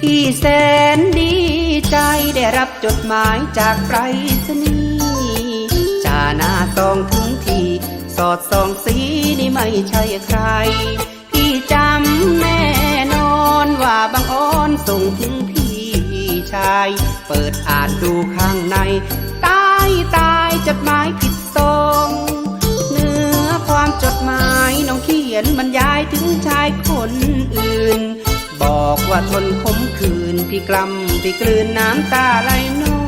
พี่แสนดีใจได้รับจดหมายจากไปรษณีย์จาหน้าซองถึงทีสอดส่องสีนี่ไม่ใช่ใคร พี่จำแน่นอนว่าบางอ้อนส่งถึงพี่ชาย เปิดอ่านดูข้างใน ตายตายจดหมายผิดทรงเนื้อความจดหมายน้องเขียนบรรยายถึงชายคนอื่น บอกว่าทนขม พี่กลำพี่กลืนน้ำตาไหลนอ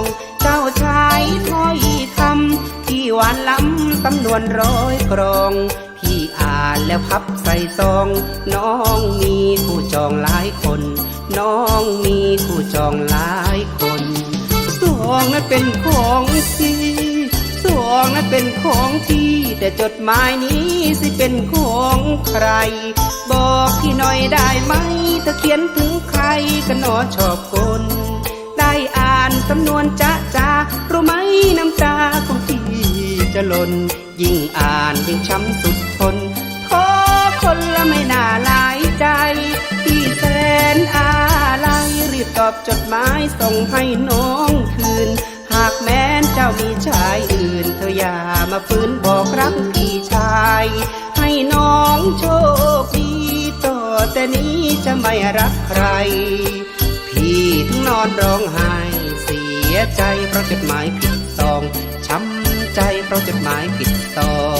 งเจ้าชายถ้อยคำที่หวานล้ำสำนวนร้อยกรอง พี่อ่านแล้วพับใส่ซอง น้องมีผู้จองหลายคน น้องมีผู้จองหลายคนซองนั้นเป็นของพี่สวงนั้นเป็นของที่แต่จดหมายนี้สิเป็นของใคร บอกพี่หน่อยได้ไหมถ้าเขียนถึง ชอบคน ได้อ่านสำนวนจะจารู้ไหมน้ำตาของพี่จะหล่นยิ่งอ่านยิ่งช้ำสุดทนโทษคนละไม่น่าหลายใจ พี่แสนอะไรรีบตอบจดหมายส่งให้น้องคืน หากแม้นเจ้ามีชายอื่น เธออย่ามาฟื้นบอกรักพี่ชาย ให้น้องโชคดีต่อแต่นี้จะไม่รักใคร พี่ถึงนอนร้องไห้เสียใจเพราะจดหมายผิดซองช้ำใจเพราะจดหมายผิดซอง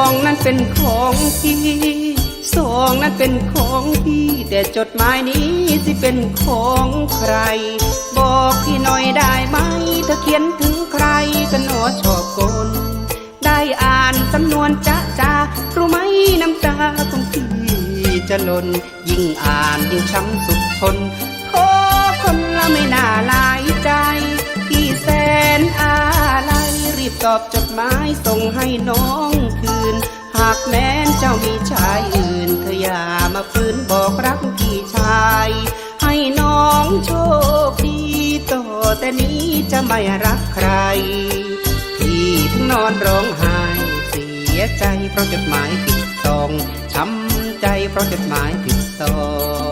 องนั้นเป็นของพี่ซองนั้นเป็นของพี่ แต่จดหมายนี้สิเป็นของใคร บอกพี่หน่อยได้ไหมถ้าเขียนถึงใครก็หนอชอบคนได้อ่านสำนวนจะจารู้ไหมน้ำตาของพี่จะหล่นยิ่งอ่านยิ่งช้ำสุดทนโทษคนละไม่น่าลาย ตอบจดหมายส่งให้น้องคืน หากแม้นเจ้ามีชายอื่นเธออย่ามาฟื้นบอกรักพี่ชาย ให้น้องโชคดีต่อแต่นี้จะไม่รักใคร พี่ถึงนอนร้องไห้เสียใจเพราะจดหมายผิดซองช้ำใจเพราะจดหมายผิดซอง